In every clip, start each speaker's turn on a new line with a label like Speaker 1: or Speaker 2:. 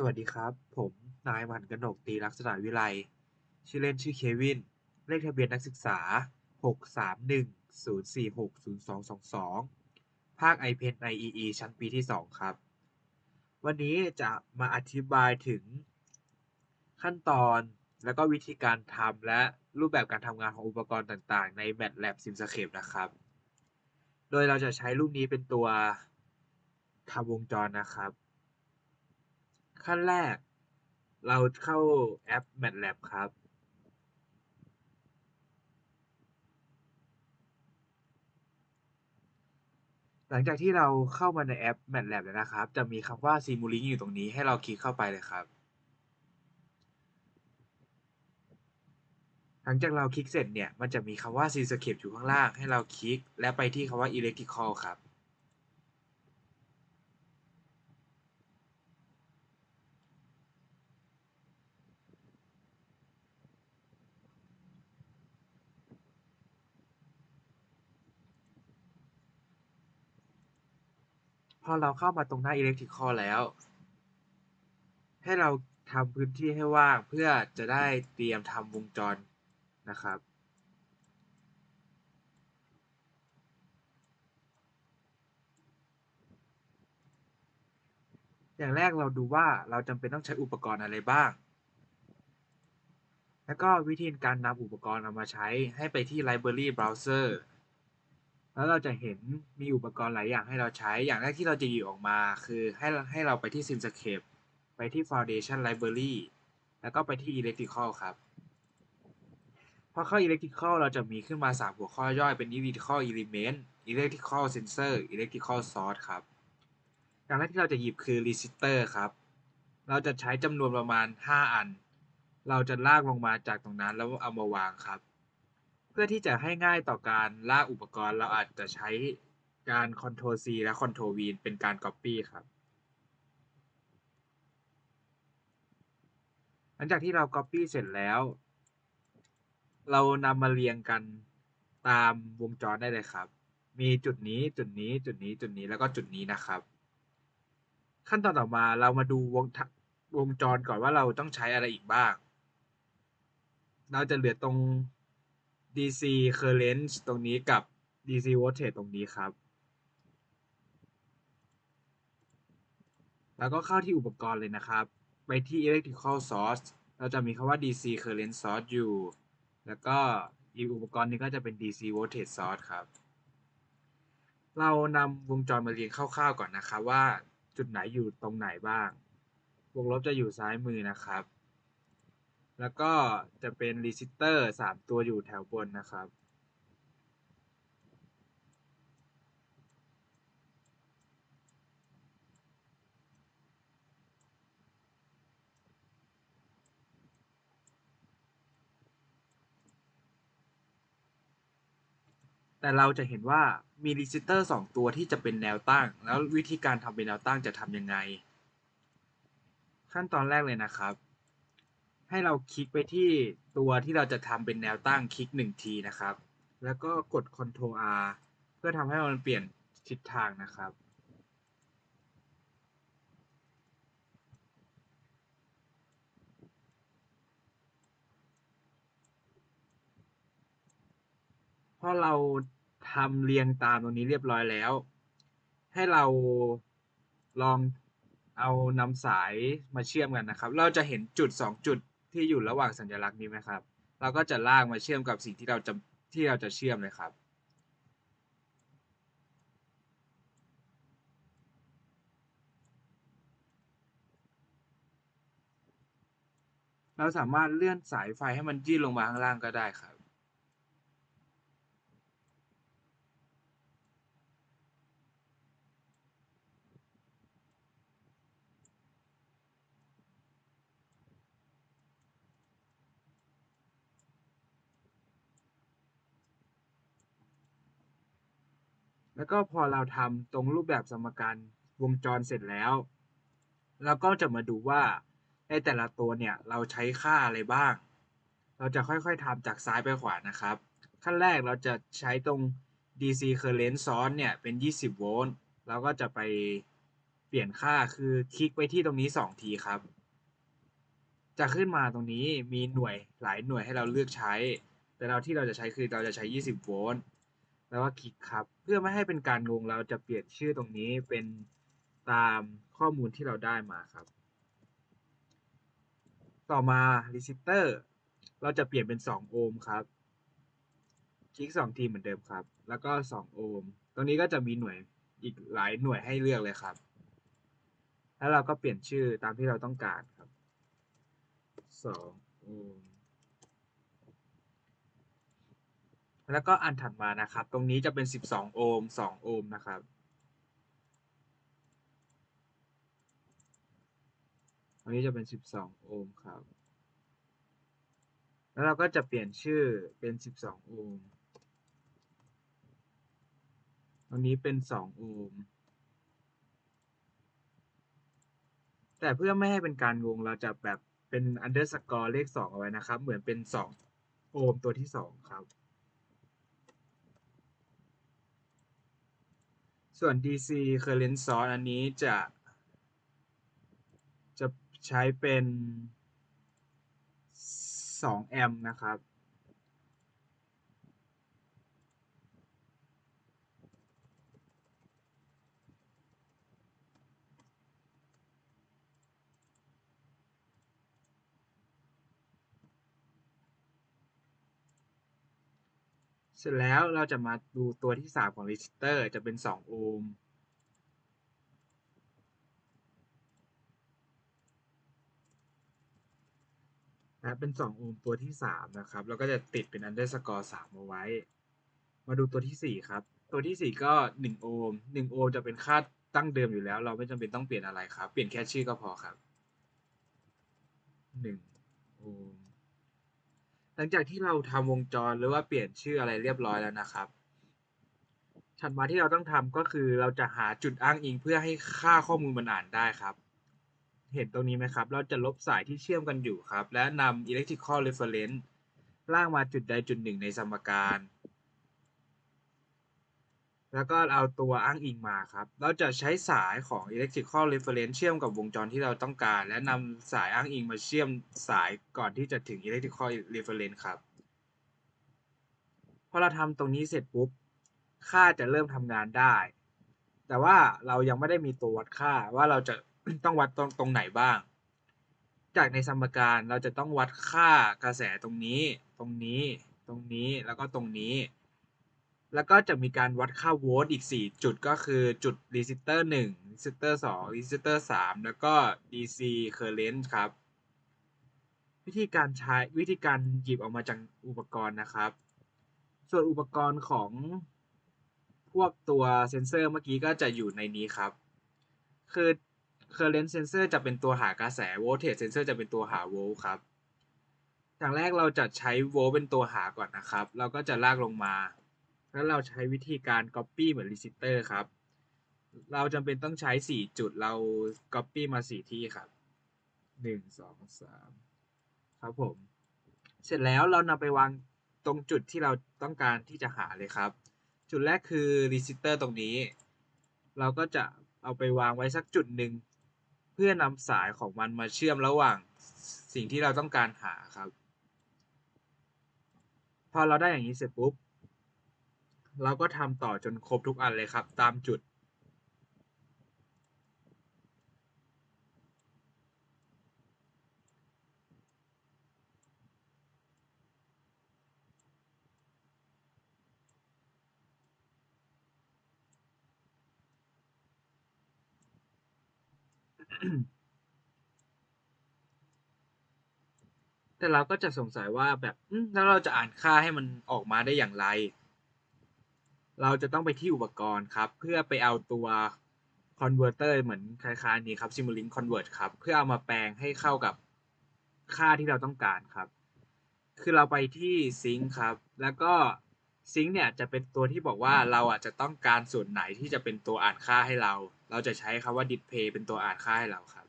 Speaker 1: สวัสดีครับ ผมนายมันกนกตีลักษณะวิไลชื่อเล่นชื่อเควิน เลขทะเบียนนักศึกษา 6310460222 ภาค i p e n IEE ชั้นปีที่ 2 ครับ วันนี้จะมาอธิบายถึงขั้นตอนและก็วิธีการทำและรูปแบบการทำงานของอุปกรณ์ต่างๆ ใน MATLAB Simscape นะครับ โดยเราจะใช้รูปนี้เป็นตัวทำวงจรนะครับ ขั้นแรก เราเข้าแอป MATLAB ครับ หลังจากที่เราเข้ามาในแอป MATLAB แล้วนะครับ จะมีคำว่า Simulink อยู่ตรงนี้ให้เราคลิกเข้าไปเลยครับ หลังจากเราคลิกเสร็จเนี่ย มันจะมีคำว่า Simscape อยู่ข้างล่าง ให้เราคลิก และไปที่คำว่า Electrical ครับ อเราเข้ามาตรงหน้า Electrical แล้ว ให้เราทำพื้นที่ให้ว่างเพื่อจะได้เตรียมทำวงจรนะครับ อย่างแรกเราดูว่าเราจำเป็นต้องใช้อุปกรณ์อะไรบ้าง แล้วก็วิธีการนำอุปกรณ์เอามาใช้ให้ไปที่ Library Browser แล้วเราจะเห็นมีอุปกรณ์หลายอย่างให้เราใช้ อย่างแรกที่เราจะหยิบออกมา คือให้ให้เราไปที่ Simscape ไปที่ Foundation Library แล้วก็ไปที่ Electrical ครับ พอเข้า Electrical เราจะมีขึ้นมา 3 หัวข้อย่อยเป็น Electrical Element Electrical Sensor Electrical Source ครับ อย่างแรกที่เราจะหยิบคือ Resistor ครับ เราจะใช้จำนวนประมาณ 5 อัน เราจะลากลงมาจากตรงนั้นแล้วเอามาวางครับ พื่อที่จะให้ง่ายต่อการลากอุปกรณ์ เราอาจจะใช้การ Ctrl C และ Ctrl V เป็นการ Copy ครับ หลังจากที่เรา Copy เสร็จแล้ว เรานำมาเรียงกันตามวงจรได้เลยครับ มีจุดนี้จุดนี้จุดนี้จุดนี้แล้วก็จุดนี้นะครับ ขั้นตอนต่อมาเรามาดูวงวงจรก่อนว่าเราต้องใช้อะไรอีกบ้าง เราจะเหลือตรง DC current ตรงนี้กับ DC voltage ตรงนี้ครับ แล้วก็เข้าที่อุปกรณ์เลยนะครับ ไปที่ electrical source เราจะมีคำว่า DC current source อยู่ แล้วก็อีกอุปกรณ์นี้ก็จะเป็น DC voltage source ครับ เรานำวงจรมาเรียงคร่าวๆก่อนนะครับว่าจุดไหนอยู่ตรงไหนบ้าง วงลบจะอยู่ซ้ายมือนะครับ แล้วก็จะเป็นรีสิสเตอร์สามตัวอยู่แถวบนนะครับ แต่เราจะเห็นว่ามีรีสิสเตอร์สองตัวที่จะเป็นแนวตั้ง แล้ววิธีการทำเป็นแนวตั้งจะทำยังไง ขั้นตอนแรกเลยนะครับ ให้เราคลิกไปที่ตัวที่เราจะทำเป็นแนวตั้งคลิกหนึ่งทีนะครับ แล้วก็กด Ctrl R เพื่อทำให้มันเปลี่ยนทิศทางนะครับ พอเราทำเรียงตามตรงนี้เรียบร้อยแล้ว ให้เราลองเอานำสายมาเชื่อมกันนะครับ เราจะเห็นจุด 2 จุด ที่อยู่ระหว่างสัญลักษณ์นี้ไหมครับ เราก็จะลากมาเชื่อมกับสิ่งที่เราจะที่เราจะเชื่อมเลยครับ เราสามารถเลื่อนสายไฟให้มันยื่นลงมาข้างล่างก็ได้ครับ แล้วก็พอเราทำตรงรูปแบบสมการวงจรเสร็จแล้วเราก็จะมาดูว่าในแต่ละตัวเนี่ยเราใช้ค่าอะไรบ้าง เราจะค่อยๆทำจากซ้ายไปขวานะครับ ขั้นแรกเราจะใช้ตรง DC current source เนี่ยเป็น 20 โวลต์เราก็จะไปเปลี่ยนค่าคือคลิกไปที่ตรงนี้สองทีครับ จะขึ้นมาตรงนี้มีหน่วยหลายหน่วยให้เราเลือกใช้ แต่เราที่เราจะใช้คือเราจะใช้ 20 โวลต์แล้วก็คลิกครับ พื่อไม่ให้เป็นการงงเราจะเปลี่ยนชื่อตรงนี้เป็นตามข้อมูลที่เราได้มาครับ ต่อมา resistor เราจะเปลี่ยนเป็น 2 โอห์มครับ คลิก 2 ทีเหมือนเดิมครับ แล้วก็ 2 โอห์ม ตรงนี้ก็จะมีหน่วยอีกหลายหน่วยให้เลือกเลยครับ แล้วเราก็เปลี่ยนชื่อตามที่เราต้องการครับ 2 โอห์ม แล้วก็อันถัดมานะครับ ตรงนี้จะเป็น 12 โอห์ม 2 โอห์มนะครับ ตรงนี้จะเป็น 12 โอห์มครับ แล้วเราก็จะเปลี่ยนชื่อเป็น 12 โอห์ม ตรงนี้เป็น 2 โอห์ม แต่เพื่อไม่ให้เป็นการงงเราจะแบบเป็น underscore เลข 2 เอาไว้นะครับ เหมือนเป็น 2 โอห์มตัวที่ 2 ครับ ส่วน DC current source อันนี้จะ จะใช้เป็น 2 แอมป์นะครับ เสร็จแล้วเราจะมาดูตัวที่ 3 ของ resistor จะเป็น 2 โอห์มและเป็น 2 โอห์มตัวที่ 3 นะครับ แล้วก็จะติดเป็น underscore 3เอาไว้ มาดูตัวที่ 4 ครับ ตัวที่ 4 ก็ 1 โอห์ม1 โอห์มจะเป็นค่าตั้งเดิมอยู่แล้ว เราไม่จำเป็นต้องเปลี่ยนอะไรครับ เปลี่ยนแค่ชื่อก็พอครับ 1 โอห์ม หลังจากที่เราทำวงจรหรือว่าเปลี่ยนชื่ออะไรเรียบร้อยแล้วนะครับ ถัดมาที่เราต้องทำก็คือเราจะหาจุดอ้างอิงเพื่อให้ค่าข้อมูลมันอ่านได้ครับ เห็นตรงนี้ไหมครับ เราจะลบสายที่เชื่อมกันอยู่ครับ และนำ electrical reference ลากมาจุดใดจุดหนึ่งในสมการ แล้วก็เอาตัวอ้างอิงมาครับ เราจะใช้สายของ electrical reference เชื่อมกับวงจรที่เราต้องการ และนำสายอ้างอิงมาเชื่อมสายก่อนที่จะถึง electrical reference ครับ พอเราทำตรงนี้เสร็จปุ๊บ ค่าจะเริ่มทำงานได้ แต่ว่าเรายังไม่ได้มีตัววัดค่าว่าเราจะต้องวัดตรงตรงไหนบ้าง จากในสมการเราจะต้องวัดค่ากระแสตรงนี้ ตรงนี้ ตรงนี้ แล้วก็ตรงนี้ แล้วก็จะมีการวัดค่าโวลต์อีก 4 จุดก็คือจุด resistor 1 resistor 2 resistor 3แล้วก็ DC current ครับ วิธีการใช้วิธีการหยิบออกมาจากอุปกรณ์นะครับ ส่วนอุปกรณ์ของพวกตัวเซนเซอร์เมื่อกี้ก็จะอยู่ในนี้ครับ คือ current sensor จะเป็นตัวหากระแส voltage sensor จะเป็นตัวหาโวลต์ครับ อย่างแรกเราจะใช้โวลต์เป็นตัวหาก่อนนะครับ เราก็จะลากลงมา แล้วเราใช้วิธีการ copy เหมือน resistor ครับ เราจำเป็นต้องใช้ 4 จุดเรา copy มา 4 ที่ครับ 1 2 3 ครับผม เสร็จแล้วเรานำไปวางตรงจุดที่เราต้องการที่จะหาเลยครับ จุดแรกคือ resistor ตรงนี้ เราก็จะเอาไปวางไว้สักจุดหนึ่งเพื่อนำสายของมันมาเชื่อมระหว่างสิ่งที่เราต้องการหาครับ พอเราได้อย่างนี้เสร็จปุ๊บ เราก็ทำต่อจนครบทุกอันเลยครับ ตามจุด แต่เราก็จะสงสัยว่าแบบแล้วเราจะอ่านค่าให้มันออกมาได้อย่างไร เราจะต้องไปที่อุปกรณ์ครับ เพื่อไปเอาตัว converter เหมือนคล้ายๆนี้ครับ Simulink Convert ครับ เพื่อเอามาแปลงให้เข้ากับค่าที่เราต้องการครับ คือเราไปที่ Sync ครับ แล้วก็ Sync เนี่ยจะเป็นตัวที่บอกว่าเราอะจะต้องการส่วนไหนที่จะเป็นตัวอ่านค่าให้เรา เราจะใช้คำว่า display เป็นตัวอ่านค่าให้เราครับ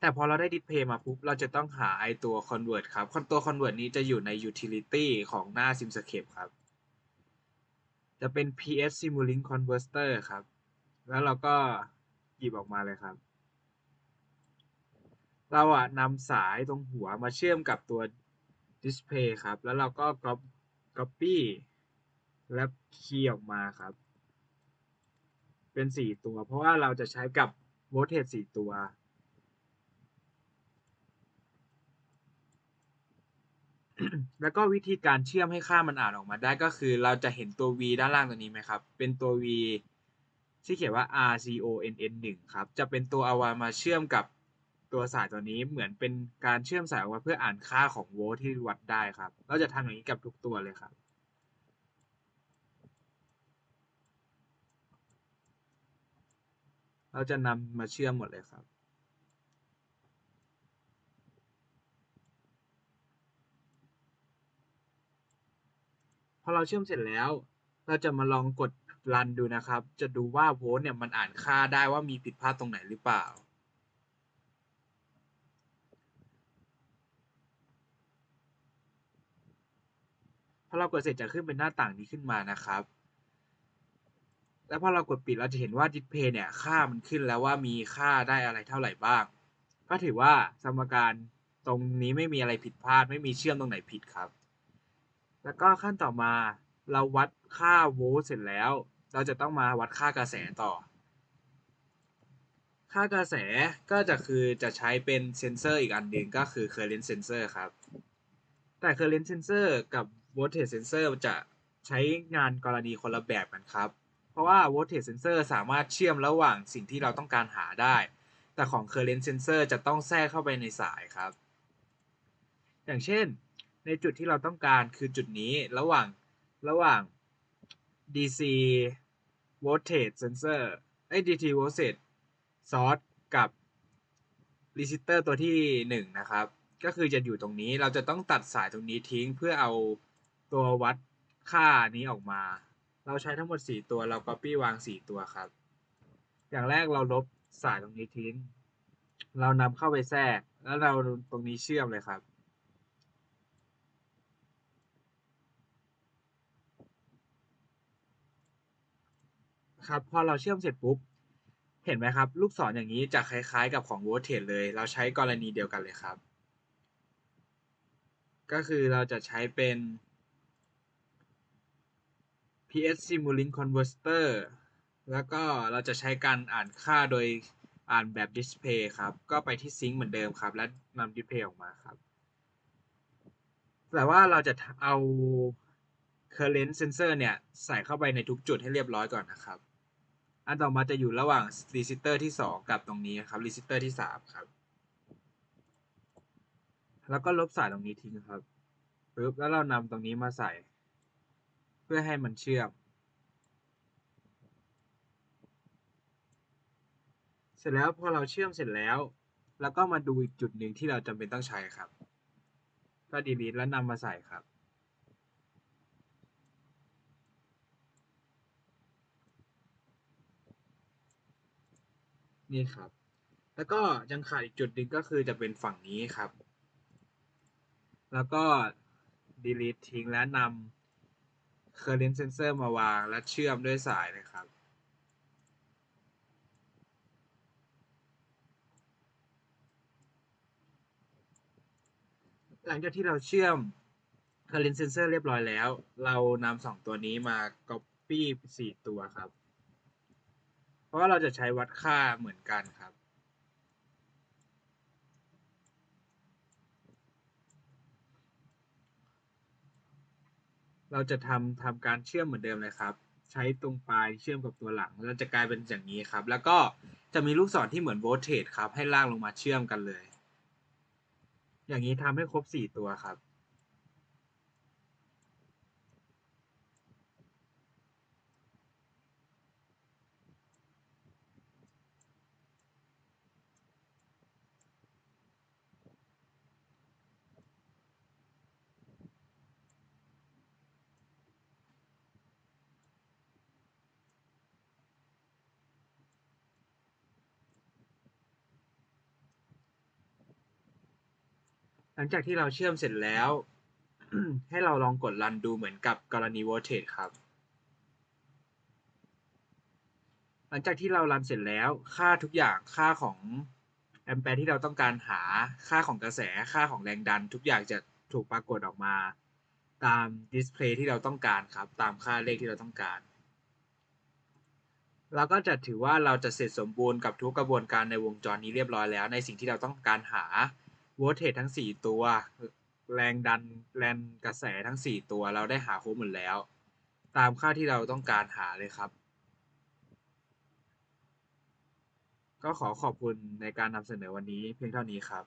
Speaker 1: แต่พอเราได้ display มาปุ๊บ เราจะต้องหาไอตัว convert ครับตัว convert นี้จะอยู่ใน utility ของหน้า simscape ครับ จะเป็น PS Simulink Converter ครับ แล้วเราก็หยิบออกมาเลยครับ เราอะนำสายตรงหัวมาเชื่อมกับตัวดิสเพย์ครับ แล้วเราก็ก๊อปก๊อปปี้และคีย์ออกมาครับ เป็นสี่ตัว เพราะว่าเราจะใช้กับโวลเทจสี่ตัว แล้วก็วิธีการเชื่อมให้ค่ามันอ่านออกมาได้ก็คือเราจะเห็นตัว v ด้านล่างตัวนี้ไหมครับ เป็นตัว v ที่เขียนว่า r c o n n 1ครับ จะเป็นตัวเอามาเชื่อมกับตัวสายตัวนี้เหมือนเป็นการเชื่อมสายออกมาเพื่ออ่านค่าของโวลต์ที่วัดได้ครับ เราจะทำอย่างนี้กับทุกตัวเลยครับเราจะนำมาเชื่อมหมดเลยครับ พอเราเชื่อมเสร็จแล้ว เราจะมาลองกดรันดูนะครับ จะดูว่าโวลต์เนี่ยมันอ่านค่าได้ว่ามีผิดพลาดตรงไหนหรือเปล่า พอเรากดเสร็จจะขึ้นเป็นหน้าต่างนี้ขึ้นมานะครับ แล้วพอเรากดปิดเราจะเห็นว่าดิสเพย์เนี่ยค่ามันขึ้นแล้วว่ามีค่าได้อะไรเท่าไหร่บ้าง ก็ถือว่าสมการตรงนี้ไม่มีอะไรผิดพลาด ไม่มีเชื่อมตรงไหนผิดครับ แล้วก็ขั้นต่อมาเราวัดค่าโวลต์เสร็จแล้ว เราจะต้องมาวัดค่ากระแสต่อ ค่ากระแสก็จะคือจะใช้เป็นเซนเซอร์อีกอันหนึ่งก็คือ current sensor ครับ แต่ current sensor กับ voltage sensor จะใช้งานกรณีคนละแบบกันครับ เพราะว่า voltage sensor สามารถเชื่อมระหว่างสิ่งที่เราต้องการหาได้ แต่ของ current sensor จะต้องแทรกเข้าไปในสายครับ อย่างเช่น ในจุดที่เราต้องการคือจุดนี้ระหว่างระหว่าง DC voltage sensor ไอ้ DC voltage source กับ resistor ตัวที่ 1 นะครับ ก็คือจะอยู่ตรงนี้เราจะต้องตัดสายตรงนี้ทิ้งเพื่อเอาตัววัดค่านี้ออกมา เราใช้ทั้งหมด 4 ตัวเรา copy วาง 4 ตัวครับ อย่างแรกเราลบสายตรงนี้ทิ้ง เรานำเข้าไปแทรก แล้วเราตรงนี้เชื่อมเลยครับ ครับพอเราเชื่อมเสร็จปุ๊บ เห็นไหมครับ ลูกศรออย่างนี้จะคล้ายๆ กับของ voltage เลย เราใช้กรณีเดียวกันเลยครับ ก็คือเราจะใช้เป็น PS Simulink Converter แล้วก็เราจะใช้การอ่านค่าโดยอ่านแบบ display ครับ ก็ไปที่ซิงค์เหมือนเดิมครับ และนำ display ออกมาครับ แต่ว่าเราจะเอา current sensor เนี่ย ใส่เข้าไปในทุกจุดให้เรียบร้อยก่อนนะครับ อันต่อมาจะอยู่ระหว่าง resistor ที่ 2 กับตรงนี้ครับ resistor ที่ 3 ครับ แล้วก็ลบสายตรงนี้ทิ้งครับปึ๊บแล้วเรานำตรงนี้มาใส่ เพื่อให้มันเชื่อม เสร็จแล้วพอเราเชื่อมเสร็จแล้ว แล้วก็มาดูอีกจุดหนึ่งที่เราจำเป็นต้องใช้ครับ ก็ delete แล้วนำมาใส่ครับ นี่ครับ แล้วก็ยังขาดอีกจุดหนึ่งก็คือจะเป็นฝั่งนี้ครับ แล้วก็ delete ทิ้งและนำ current sensor มาวางและเชื่อมด้วยสายนะครับหลังจากที่เราเชื่อม current sensor เรียบร้อยแล้ว เรานำสองตัวนี้มา copy สี่ตัวครับ ราะเราจะใช้วัดค่าเหมือนกันครับ เราจะทำทำการเชื่อมเหมือนเดิมเลยครับ ใช้ตรงปลายเชื่อมกับตัวหลังเราจะกลายเป็นอย่างนี้ครับ แล้วก็จะมีลูกศรที่เหมือนโวลเทจครับ ให้ลากลงมาเชื่อมกันเลย อย่างนี้ทำให้ครบสี่ตัวครับ หลังจากที่เราเชื่อมเสร็จแล้ว ให้เราลองกดรันดูเหมือนกับกรณี voltage ครับ หลังจากที่เรารันเสร็จแล้ว ค่าทุกอย่างค่าของแอมแปร์ที่เราต้องการหาค่าของกระแสค่าของแรงดัน ทุกอย่างจะถูกปรากฏออกมา ตามดิสเพลย์ที่เราต้องการครับ ตามค่าเลขที่เราต้องการเราก็จะถือว่าเราจะเสร็จสมบูรณ์กับทุกกระบวนการในวงจรนี้เรียบร้อยแล้ว ในสิ่งที่เราต้องการหา โวลเทจทั้งสี่ตัว แรงดันแรงกระแสทั้งสี่ตัวเราได้หาครบหมดแล้ว ตามค่าที่เราต้องการหาเลยครับ ก็ขอขอบคุณในการนำเสนอวันนี้เพียงเท่านี้ครับ